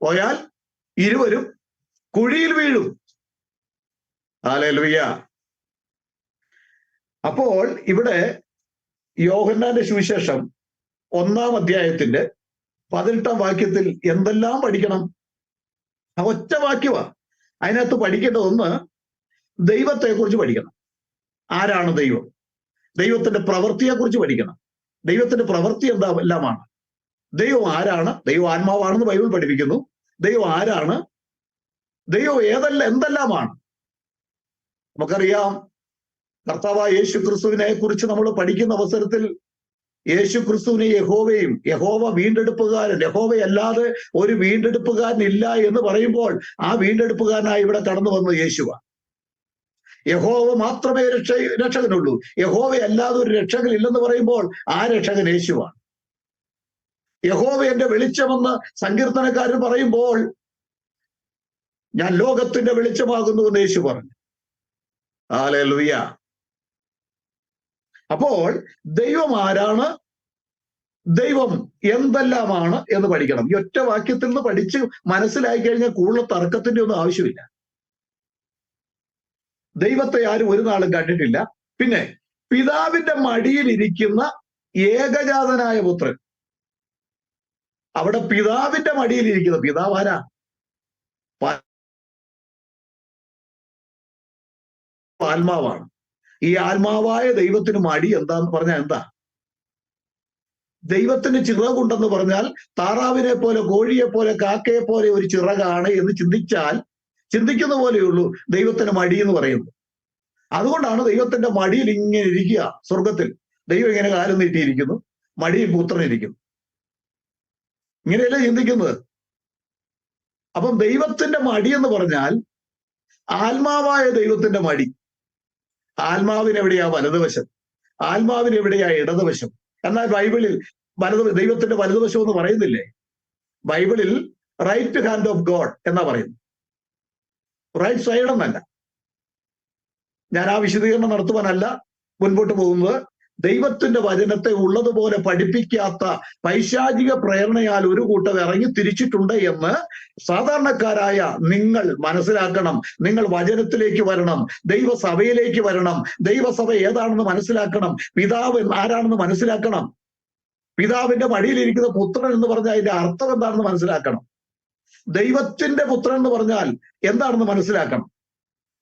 പോയാൽ ഇരുവരും കുഴിയിൽ വീഴും. ഹാലലുയ്യ അപ്പോൾ ഇവിടെ യോഹന്നാന്റെ സുവിശേഷം ഒന്നാം അധ്യായത്തിന്റെ പതിനെട്ടാം വാക്യത്തിൽ എന്തെല്ലാം പഠിക്കണം? ആ ഒറ്റ വാക്യമാ അതിനകത്ത് പഠിക്കേണ്ടതൊന്ന് ദൈവത്തെക്കുറിച്ച് പഠിക്കണം. ആരാണ് ദൈവം? ദൈവത്തിന്റെ പ്രവൃത്തിയെക്കുറിച്ച് പഠിക്കണം. ദൈവത്തിന്റെ പ്രവൃത്തി എന്താ? എല്ലാമാണ്. ദൈവം ആരാണ്? ദൈവം ആത്മാവാണെന്ന് ബൈബിൾ പഠിപ്പിക്കുന്നു. ദൈവം ആരാണ്? ദൈവം ഏതല്ല എന്തെല്ലാമാണ്? നമുക്കറിയാം കർത്താവ് യേശു ക്രിസ്തുവിനെ കുറിച്ച് നമ്മൾ പഠിക്കുന്ന അവസരത്തിൽ യേശു ക്രിസ്തുവിനെ യഹോവയും യഹോവ വീണ്ടെടുപ്പുകാരൻ യഹോവയല്ലാതെ ഒരു വീണ്ടെടുപ്പുകാരൻ ഇല്ല എന്ന് പറയുമ്പോൾ ആ വീണ്ടെടുപ്പുകാരനായി ഇവിടെ കടന്നു വന്നത് യേശുവ. യഹോവ മാത്രമേ രക്ഷ രക്ഷകനുള്ളൂ. യഹോവയല്ലാതെ ഒരു രക്ഷകൻ ഇല്ലെന്ന് പറയുമ്പോൾ ആ രക്ഷകൻ യേശുവാണ്. യഹോവ എന്റെ വെളിച്ചമെന്ന് സങ്കീർത്തനക്കാരൻ പറയുമ്പോൾ ഞാൻ ലോകത്തിന്റെ വെളിച്ചമാകുന്നു എന്ന് യേശു പറഞ്ഞു. ആലുവിയ അപ്പോൾ ദൈവം ആരാണ്? ദൈവം എന്തെല്ലാമാണ് എന്ന് പഠിക്കണം. ഈ ഒറ്റ വാക്യത്തിൽ നിന്ന് പഠിച്ച് മനസ്സിലായി കഴിഞ്ഞാൽ കൂടുതൽ തർക്കത്തിന്റെ ഒന്നും ആവശ്യമില്ല. ദൈവത്തെ ആരും ഒരു നാളും കണ്ടിട്ടില്ല. പിന്നെ പിതാവിന്റെ മടിയിൽ ഇരിക്കുന്ന ഏകജാതനായ പുത്രൻ. അവിടെ പിതാവിന്റെ മടിയിൽ ഇരിക്കുന്ന. പിതാവ് ആരാ? ആത്മാവാണ്. ഈ ആത്മാവായ ദൈവത്തിന് മടി എന്താന്ന് പറഞ്ഞാൽ എന്താ? ദൈവത്തിന് ചിറകുണ്ടെന്ന് പറഞ്ഞാൽ താറാവിനെ പോലെ കോഴിയെ പോലെ കാക്കയെ പോലെ ഒരു ചിറകാണ് എന്ന് ചിന്തിച്ചാൽ ചിന്തിക്കുന്ന പോലെയുള്ളൂ ദൈവത്തിന് മടി എന്ന് പറയുന്നത്. അതുകൊണ്ടാണ് ദൈവത്തിന്റെ മടിയിൽ ഇങ്ങനെ ഇരിക്കുക സ്വർഗത്തിൽ ദൈവം ഇങ്ങനെ കാലം നീട്ടിയിരിക്കുന്നു. മടിയിൽ പുത്രൻ ഇരിക്കുന്നു ഇങ്ങനെയല്ലേ ചിന്തിക്കുന്നത്? അപ്പം ദൈവത്തിന്റെ മടി എന്ന് പറഞ്ഞാൽ ആത്മാവായ ദൈവത്തിന്റെ മടി. ആത്മാവിന് എവിടെയാ വലതുവശം? ആത്മാവിന് എവിടെയാ ഇടതുവശം? എന്നാൽ ബൈബിളിൽ വലത് ദൈവത്തിന്റെ വലതുവശം എന്ന് പറയുന്നില്ലേ? ബൈബിളിൽ റൈറ്റ് ഹാൻഡ് ഓഫ് ഗോഡ് എന്നാ പറയുന്നു റൈറ്റ് സൈഡ് എന്നല്ല. ഞാൻ ആ വിശദീകരണം നടത്തുവാനല്ല മുൻപോട്ട് പോകുന്നത്. ദൈവത്തിന്റെ വചനത്തെ ഉള്ളതുപോലെ പഠിപ്പിക്കാത്ത പൈശാചിക പ്രേരണയാൽ ഒരു കൂട്ടം ഇറങ്ങി തിരിച്ചിട്ടുണ്ട് എന്ന് സാധാരണക്കാരായ നിങ്ങൾ മനസ്സിലാക്കണം. നിങ്ങൾ വചനത്തിലേക്ക് വരണം. ദൈവസഭയിലേക്ക് വരണം. ദൈവസഭ ഏതാണെന്ന് മനസ്സിലാക്കണം. പിതാവ് ആരാണെന്ന് മനസ്സിലാക്കണം. പിതാവിന്റെ മടിയിലിരിക്കുന്ന പുത്രൻ എന്ന് പറഞ്ഞാൽ അതിന്റെ അർത്ഥം എന്താണെന്ന് മനസ്സിലാക്കണം. ദൈവത്തിന്റെ പുത്രൻ എന്ന് പറഞ്ഞാൽ എന്താണെന്ന് മനസ്സിലാക്കണം.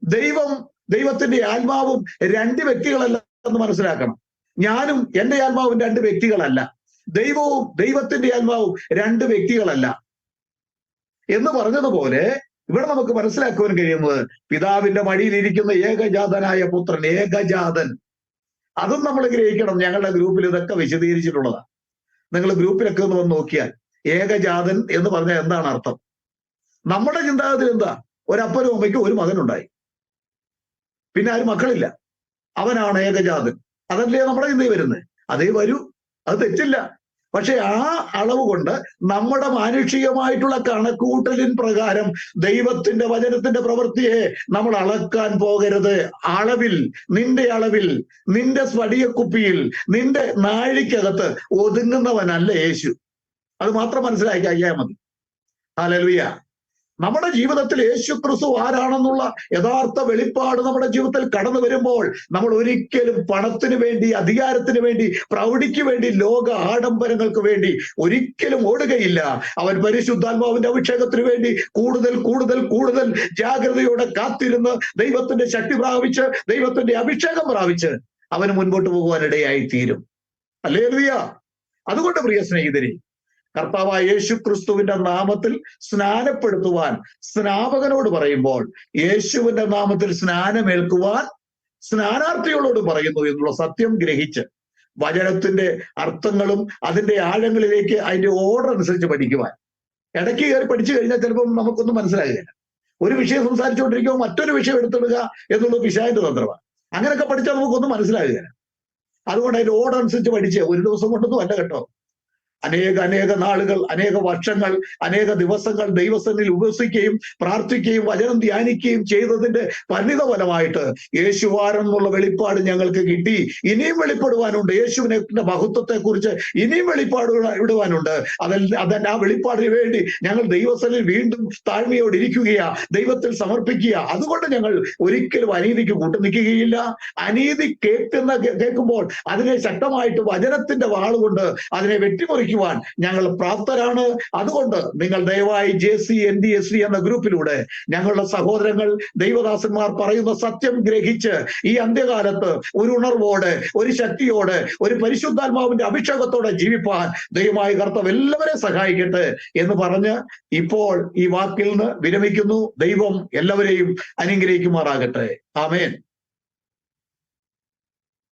ദൈവം ദൈവത്തിന്റെ ആത്മാവും രണ്ട് വ്യക്തികളല്ല എന്ന് മനസ്സിലാക്കണം. ഞാനും എന്റെ ആത്മാവും രണ്ട് വ്യക്തികളല്ല. ദൈവവും ദൈവത്തിന്റെ ആത്മാവും രണ്ട് വ്യക്തികളല്ല. എന്ന് പറഞ്ഞതുപോലെ ഇവിടെ നമുക്ക് മനസ്സിലാക്കുവാൻ കഴിയുന്നത് പിതാവിന്റെ മടിയിലിരിക്കുന്ന ഏകജാതനായ പുത്രൻ ഏകജാതൻ. അതും നമ്മൾ ഗ്രഹിക്കണം. ഞങ്ങളുടെ ഗ്രൂപ്പിൽ ഇതൊക്കെ വിശദീകരിച്ചിട്ടുള്ളതാണ്. നിങ്ങൾ ഗ്രൂപ്പിലൊക്കെ ഒന്ന് വന്ന് നോക്കിയാൽ ഏകജാതൻ എന്ന് പറഞ്ഞാൽ എന്താണ് അർത്ഥം? നമ്മുടെ ചിന്താഗതി എന്താ? ഒരപ്പനും അമ്മയ്ക്കും ഒരു മകനുണ്ടായി. പിന്നെ ആരും മക്കളില്ല. അവനാണ് ഏകജാതൻ. അതല്ലേ നമ്മുടെ ചിന്തയിൽ വരുന്നത് അതേ വരൂ. അത് തെറ്റില്ല. പക്ഷെ ആ അളവ് കൊണ്ട് നമ്മുടെ മാനുഷികമായിട്ടുള്ള കണക്കൂട്ടലിൻ പ്രകാരം ദൈവത്തിന്റെ വചനത്തിന്റെ പ്രവൃത്തിയെ നമ്മൾ അളക്കാൻ പോകരുത്. അളവിൽ നിന്റെ അളവിൽ നിന്റെ സ്ഫടികക്കുപ്പിയിൽ നിന്റെ നാഴിക്കകത്ത് ഒതുങ്ങുന്നവനല്ല യേശു. അത് മാത്രം മനസ്സിലാക്കി അയ്യാ മതി. ഹലലുയ നമ്മുടെ ജീവിതത്തിൽ യേശു ക്രിസ്തു ആരാണെന്നുള്ള യഥാർത്ഥ വെളിപ്പാട് നമ്മുടെ ജീവിതത്തിൽ കടന്നു വരുമ്പോൾ നമ്മൾ ഒരിക്കലും പണത്തിന് വേണ്ടി അധികാരത്തിന് വേണ്ടി പ്രൗഢിക്ക് വേണ്ടി ലോക ആഡംബരങ്ങൾക്ക് വേണ്ടി ഒരിക്കലും ഓടുകയില്ല. അവൻ പരിശുദ്ധാത്മാവിന്റെ അഭിഷേകത്തിന് വേണ്ടി കൂടുതൽ കൂടുതൽ കൂടുതൽ ജാഗ്രതയോടെ കാത്തിരുന്ന് ദൈവത്തിന്റെ ശക്തി പ്രാപിച്ച് ദൈവത്തിന്റെ അഭിഷേകം പ്രാപിച്ച് അവന് മുൻപോട്ട് പോകുവാനിടയായി തീരും അല്ലേ അതുകൊണ്ട് പ്രിയ സ്നേഹിതരെ കർത്താവായ യേശു ക്രിസ്തുവിന്റെ നാമത്തിൽ സ്നാനപ്പെടുത്തുവാൻ സ്നാപകനോട് പറയുമ്പോൾ യേശുവിന്റെ നാമത്തിൽ സ്നാനമേൽക്കുവാൻ സ്നാനാർത്ഥികളോട് പറയുന്നു എന്നുള്ള സത്യം ഗ്രഹിച്ച് വചനത്തിന്റെ അർത്ഥങ്ങളും അതിന്റെ ആഴങ്ങളിലേക്ക് അതിന്റെ ഓർഡർ അനുസരിച്ച് പഠിക്കുവാൻ. ഇടയ്ക്ക് കയറി പഠിച്ചു കഴിഞ്ഞാൽ ചിലപ്പം നമുക്കൊന്നും മനസ്സിലാകില്ല. ഒരു വിഷയം സംസാരിച്ചുകൊണ്ടിരിക്കുമ്പോൾ മറ്റൊരു വിഷയം എടുത്തിടുക എന്നുള്ളത് പിശാന്റെ തന്ത്രമാണ്. അങ്ങനെയൊക്കെ പഠിച്ചാൽ നമുക്കൊന്നും മനസ്സിലാകുകയില്ല അതുകൊണ്ട് അതിന്റെ ഓർഡർ അനുസരിച്ച് പഠിച്ച് ഒരു ദിവസം കൊണ്ടൊന്നും അല്ല കേട്ടോ. അനേക അനേക നാളുകൾ അനേക വർഷങ്ങൾ അനേക ദിവസങ്ങൾ ദൈവസനിൽ ഉപസിക്കുകയും പ്രാർത്ഥിക്കുകയും വചനം ധ്യാനിക്കുകയും ചെയ്തതിന്റെ പരിണിത ഫലമായിട്ട് യേശുവാരെന്നുള്ള വെളിപ്പാട് ഞങ്ങൾക്ക് കിട്ടി. ഇനിയും വെളിപ്പെടുവാനുണ്ട്. യേശുവിനെ മഹത്വത്തെ കുറിച്ച് ഇനിയും വെളിപ്പാട് ഇടുവാനുണ്ട്. അതല്ല അതന്നെ ആ വെളിപ്പാടിന് വേണ്ടി ഞങ്ങൾ ദൈവസനിൽ വീണ്ടും താഴ്മയോട് ഇരിക്കുകയാ. ദൈവത്തിൽ സമർപ്പിക്കുക അതുകൊണ്ട് ഞങ്ങൾ ഒരിക്കലും അനീതിക്ക് കൂട്ടു നിൽക്കുകയില്ല. അനീതി കേൾക്കുന്ന കേൾക്കുമ്പോൾ അതിനെ ശക്തമായിട്ട് വചനത്തിന്റെ വാളുകൊണ്ട് അതിനെ വെട്ടിമുറിക്കും പഠിക്കുവാൻ ഞങ്ങൾ പ്രാപ്തരാണ്. അതുകൊണ്ട് നിങ്ങൾ ദയവായി J C N D S C എന്ന ഗ്രൂപ്പിലൂടെ ഞങ്ങളുടെ സഹോദരങ്ങൾ ദൈവദാസന്മാർ പറയുന്ന സത്യം ഗ്രഹിച്ച് ഈ അന്ത്യകാലത്ത് ഒരു ഉണർവോടെ ഒരു ശക്തിയോടെ ഒരു പരിശുദ്ധാത്മാവിന്റെ അഭിഷേകത്തോടെ ജീവിപ്പാൻ ദൈവമായി കർത്തവ് എല്ലാവരെയും സഹായിക്കട്ടെ എന്ന് പറഞ്ഞ് ഇപ്പോൾ ഈ വാക്കിൽ നിന്ന് വിരമിക്കുന്നു. ദൈവം എല്ലാവരെയും അനുഗ്രഹിക്കുമാറാകട്ടെ. ആമേൻ.